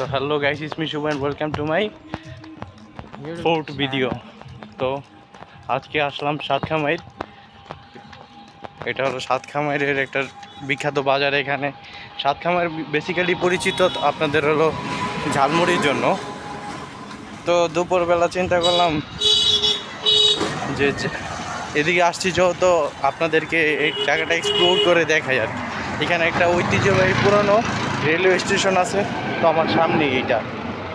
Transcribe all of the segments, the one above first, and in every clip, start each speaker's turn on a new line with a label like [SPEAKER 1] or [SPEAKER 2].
[SPEAKER 1] So hello guys is me Shubho and welcome to my fourth video তো আজকে আসলাম সাতখামাইর। এটা হলো সাতখামাইরের একটা বিখ্যাত বাজার এখানে। সাতখামাইর বেসিক্যালি পরিচিত আপনাদের হলো ঝালমুড়ির জন্য। তো দুপুরবেলা চিন্তা করলাম যে- এদিকে আসছি যেহেতু আপনাদেরকে এই জায়গাটা এক্সপ্লোর করে দেখাই আর এখানে একটা ঐতিহ্যবাহী পুরনো রেলওয়ে স্টেশন আছে তো আমার সামনে এইটা।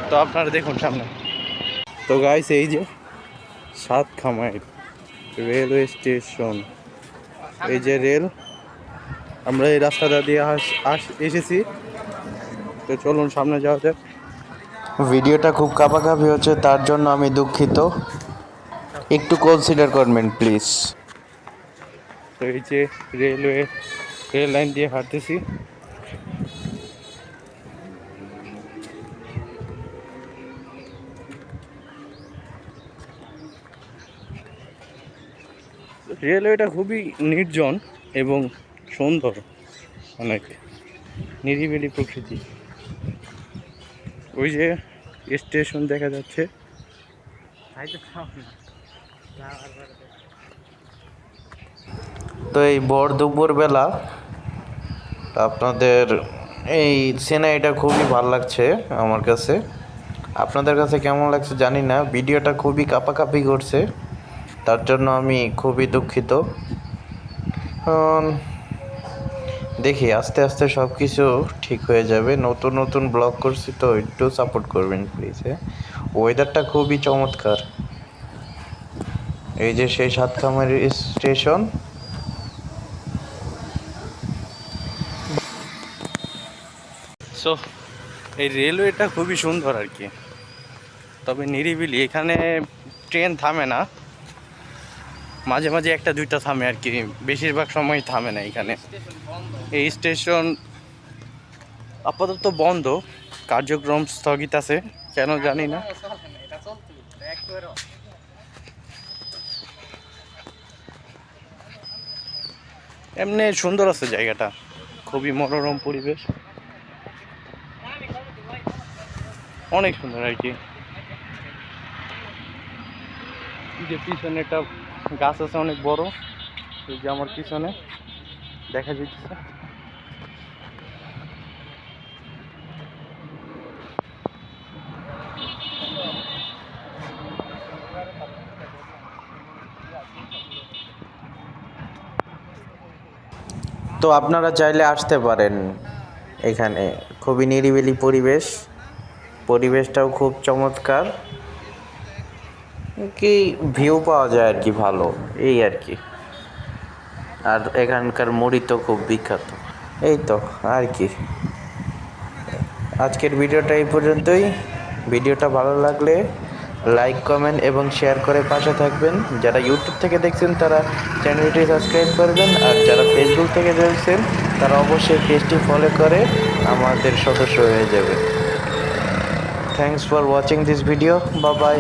[SPEAKER 1] তো আপনারা দেখুন সামনে। তো গাইস এই যে সাত খামাইর রেলওয়ে স্টেশন। এই যে রেল আমরা এই রাস্তাটা দিয়ে আস আস এসেছি। তো চলুন সামনে যাওয়া যাক।
[SPEAKER 2] ভিডিওটা খুব কাপাকাপি হচ্ছে তার জন্য আমি দুঃখিত। একটু কনসিডার করবেন প্লিজ
[SPEAKER 1] তো এই যে রেলওয়ে রেল লাইন দিয়ে হাঁটতেছি। রেলওয়েটা খুবই নির্জন এবং সুন্দর, অনেক নিরিবিলি প্রকৃতি। ওই যে স্টেশন দেখা যাচ্ছে।
[SPEAKER 2] তো এই ভর দুপুরবেলা আপনাদের এই সিনারিটা খুবই ভালো লাগছে আমার কাছে। আপনাদের কাছে কেমন লাগছে জানি না, ভিডিওটা খুবই কাপাকাপি করছে। তার জন্য আমি খুবই দুঃখিত। দেখি, আস্তে আস্তে সব কিছু ঠিক হয়ে যাবে। নতুন নতুন ব্লগ করছি তো একটু সাপোর্ট করবেন প্লিজ হ্যাঁ? ওয়েদারটা খুবই চমৎকার। এই যে সেই সাতখামারি স্টেশন
[SPEAKER 1] সো এই রেলওয়েটা খুবই সুন্দর আর কি। তবে নিরিবিলি, এখানে ট্রেন থামে না। মাঝে মাঝে একটা দুইটা থামে আর কি, বেশিরভাগ সময় থামে না এখানে। এই স্টেশন আপাতত বন্ধ, কার্যক্রম স্থগিত আছে, কেন জানি না। এমনি সুন্দর আছে জায়গাটা, খুবই মনোরম পরিবেশ। অনেক সুন্দর আর কি। যে পিছনে একটা গাছ আছে অনেক বড়। এই যে আমার পিছনে দেখা যাচ্ছে
[SPEAKER 2] তো আপনারা চাইলে আসতে পারেন এখানে। খুবই নিরিবিলি পরিবেশ। পরিবেশটাও খুব চমৎকার। কি ভিউ পাওয়া যায় আর কি ভালো, এই আর কি। আর এখানকার মুড়ি তো খুব বিখ্যাত, এই তো আর কি। আজকের ভিডিওটা এই পর্যন্তই। ভিডিওটা ভালো লাগলে লাইক কমেন্ট এবং শেয়ার করে পাশে থাকবেন। যারা ইউটিউব থেকে দেখছেন, তারা চ্যানেলটি সাবস্ক্রাইব করবেন। আর যারা ফেসবুক থেকে দেখছেন, তারা অবশ্যই পেজটি ফলো করে আমাদের সদস্য হয়ে যাবে। Thanks for watching this video বা বাই